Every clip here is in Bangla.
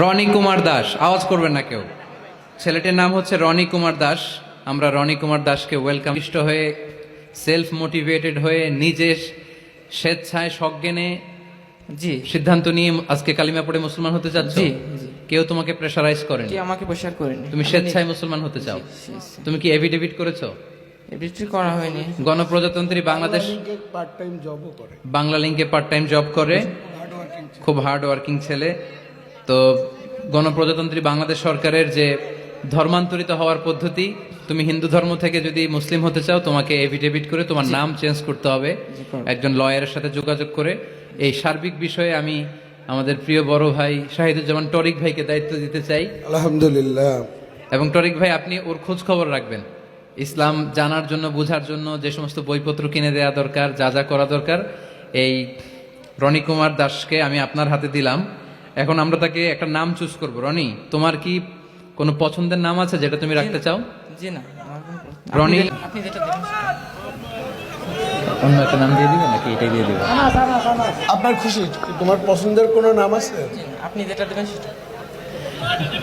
রনি কুমার দাস। আওয়াজ করবেন না কেউ। ছেলেটির নাম হচ্ছে রনি কুমার দাস। আমরা রনি কুমার দাসকে ওয়েলকাম ইষ্ট হয়ে সেলফ মোটিভেটেড হয়ে নিজে স্বেচ্ছায় সজ্ঞানে জি। সিদ্ধান্ত নিয়ে আজকে কালিমা পড়ে মুসলমান হতে চাচ্ছ জি। কেউ তোমাকে প্রেশারাইজ করেন? কি আমাকে প্রসার করেনি। তুমি স্বেচ্ছায় মুসলমান হতে চাও? তুমি কি এভিডেভিট করেছ? এবিটি করা হয়নি। গণপ্রজাতন্ত্রী বাংলাদেশ পার্ট টাইম জবও করে। বাংলা লিঙ্কে পার্ট টাইম জব করে। খুব হার্ড ওয়ার্কিং ছেলে। তো গণপ্রজাতন্ত্রী বাংলাদেশ সরকারের যে ধর্মান্তরিত হওয়ার পদ্ধতি তুমি হিন্দু ধর্ম থেকে যদি মুসলিম হতে চাও তোমাকে এভিডেভিট করে তোমার নাম চেঞ্জ করতে হবে। একজন লয়ারের সাথে যোগাযোগ করে। এই সার্বিক বিষয়ে আমি আমাদের প্রিয় বড় ভাই শাহিদুজ্জামান টরিক ভাইকে দায়িত্ব দিতে চাই। আলহামদুলিল্লাহ। এবং টরিক ভাই আপনি ওর খোঁজ খবর রাখবেন। ইসলাম জানার জন্য বোঝার জন্য যে সমস্ত বইপত্র কিনে দেওয়া দরকার যা যা করা দরকার এই রনি কুমার দাসকে আমি আপনার হাতে দিলাম। এখন আমরা তাকে একটা নাম চুজ করব। রনি তোমার কি কোনো পছন্দের নাম আছে যেটা তুমি রাখতে চাও? জি না রনি- আপনি যেটা অন্য একটা নাম দিয়ে দিবে নাকি এটাই দিয়ে দিবে? আপনার খুশি? তোমার পছন্দের কোনো নাম আছে? আপনি যেটা দেবেন সেটা।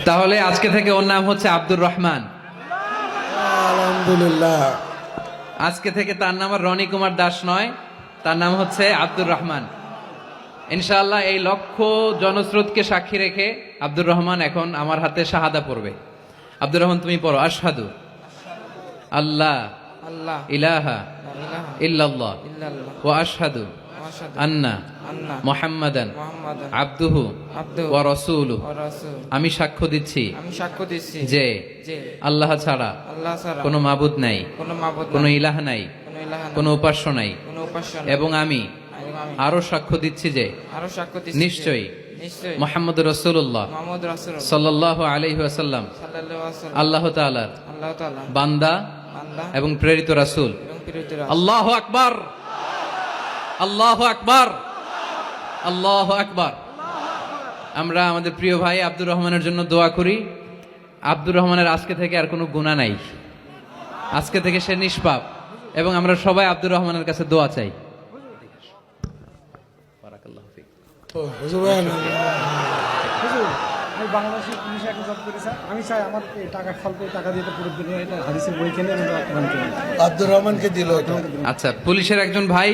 তাহলে আজকে থেকে ওর নাম হচ্ছে আব্দুর রহমান। আলহামদুলিল্লাহ। আজকে থেকে তার নাম আর রনি কুমার দাস নয় তার নাম হচ্ছে আব্দুর রহমান। ইনশাআল্লাহ এই লক্ষ জনস্রোতকে সাক্ষী রেখে আব্দুর রহমান এখন আমার হাতে শাহাদা পড়বে। আব্দুর রহমান তুমি পড়ো। আশহাদু আল্লাহ আল্লাহ। ইলাহা ইল্লাল্লাহ ওয়া আশহাদু আন্না মুহাম্মাদান আব্দুহু ওয়া রাসূলুহু। আমি সাক্ষ্য দিচ্ছি আমি সাক্ষ্য দিচ্ছি যে আল্লাহ ছাড়া আল্লাহ ছাড়া কোনো মাবুদ নাই কোনো মাবুদ কোনো ইলাহ নাই। কোনো উপাস্য নাই। এবং আমি আরও সাক্ষ্য দিচ্ছি যে আরও সাক্ষ্য দিচ্ছি নিশ্চয়ই মোহাম্মদ রসুল্লাহ সাল্লাহ আল্লাহ তালার বান্দা এবং প্রেরিত রাসূল এবং প্রেরিত রাসূল। আল্লাহ আকবার আল্লাহ আকবার আল্লাহ আকবার আমরা আমাদের প্রিয় ভাই আব্দুর রহমানের জন্য দোয়া করি। আব্দুর রহমানের আজকে থেকে আর কোনো গুণা নাই। আজকে থেকে সে নিষ্পাপ এবং আমরা সবাই আব্দুর রহমানের কাছে দোয়া চাই। আমি বাংলাদেশের পুলিশে একটা জব করি স্যার। আমি চাই আমার টাকা ফালতু টাকা দিয়ে পুরো দুনিয়া এটা হাদিসের বই কিনে আমি কোরআন কিনি আব্দুর রহমানকে দিল আচ্ছা পুলিশের একজন ভাই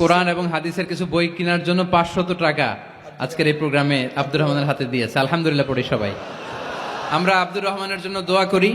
কোরআন এবং হাদিসের কিছু বই কেনার জন্য পাঁচশত টাকা আজকের এই প্রোগ্রামে আব্দুর রহমানের হাতে দিয়েছে। আলহামদুলিল্লাহ পড়ি সবাই। আমরা আব্দুর রহমানের জন্য দোয়া করি।